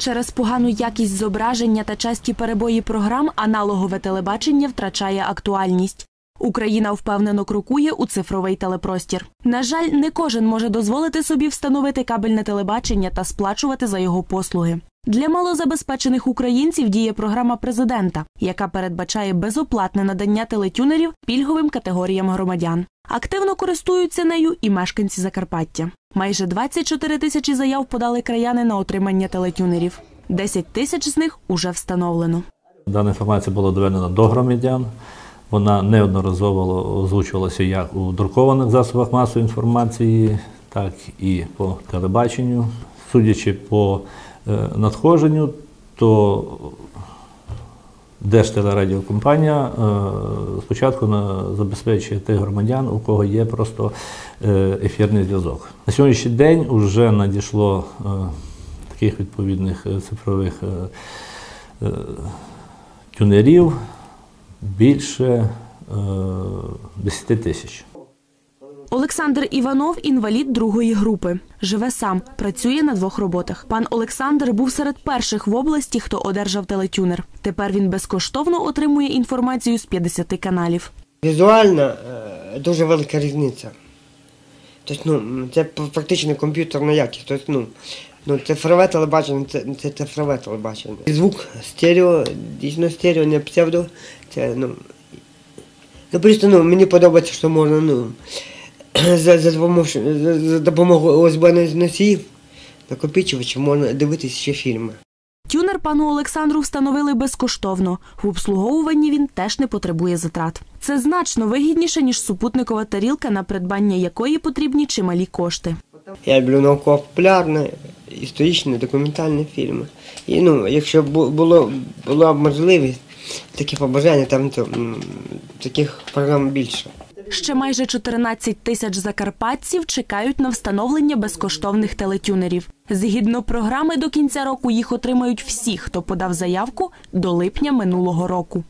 Через погану якість зображення та часті перебої програм аналогове телебачення втрачає актуальність. Україна впевнено крокує у цифровий телепростір. На жаль, не кожен може дозволити собі встановити кабельне телебачення та сплачувати за його послуги. Для малозабезпечених українців діє програма президента, яка передбачає безоплатне надання телетюнерів пільговим категоріям громадян. Активно користуються нею і мешканці Закарпаття. Майже 24 тисячі заяв подали краяни на отримання телетюнерів. 10 тисяч з них уже встановлено. Дана інформація була доведена до громадян. Вона неодноразово озвучувалася як у друкованих засобах масової інформації, так і по телебаченню. Судячи по надходженню, то Держтелерадіокомпанія е, спочатку забезпечує тих громадян, у кого є просто е, ефірний зв'язок. На сьогоднішній день вже надійшло е, таких відповідних е, цифрових е, е, тюнерів більше е, 10 тисяч. Олександр Іванов інвалід другої групи. Живе сам, працює на двох роботах. Пан Олександр був серед перших в області, хто одержав телетюнер. Тепер він безкоштовно отримує інформацію з 50 каналів. Візуально е, дуже велика різниця. Тобто, ну, це практично комп'ютерна якість. Тобто, ну, ну, цифрове телебачення це, це цифрове телебачення. Звук стерео, дійсно стерео, не псевдо. Це, ну, ну просто ну, мені подобається, що можна ну, за, за, за, за допомогою ОСБ носіїв, накопичувачів можна дивитися ще фільми. Тюнер пану Олександру встановили безкоштовно. В обслуговуванні він теж не потребує затрат. Це значно вигідніше, ніж супутникова тарілка, на придбання якої потрібні чималі кошти. Я люблю науково-популярні, історичні, документальні фільми. І ну, якщо було, була б можливість, такі побажання, там то, таких програм більше. Ще майже 14 тисяч закарпатців чекають на встановлення безкоштовних телетюнерів. Згідно програми, до кінця року їх отримають всі, хто подав заявку до липня минулого року.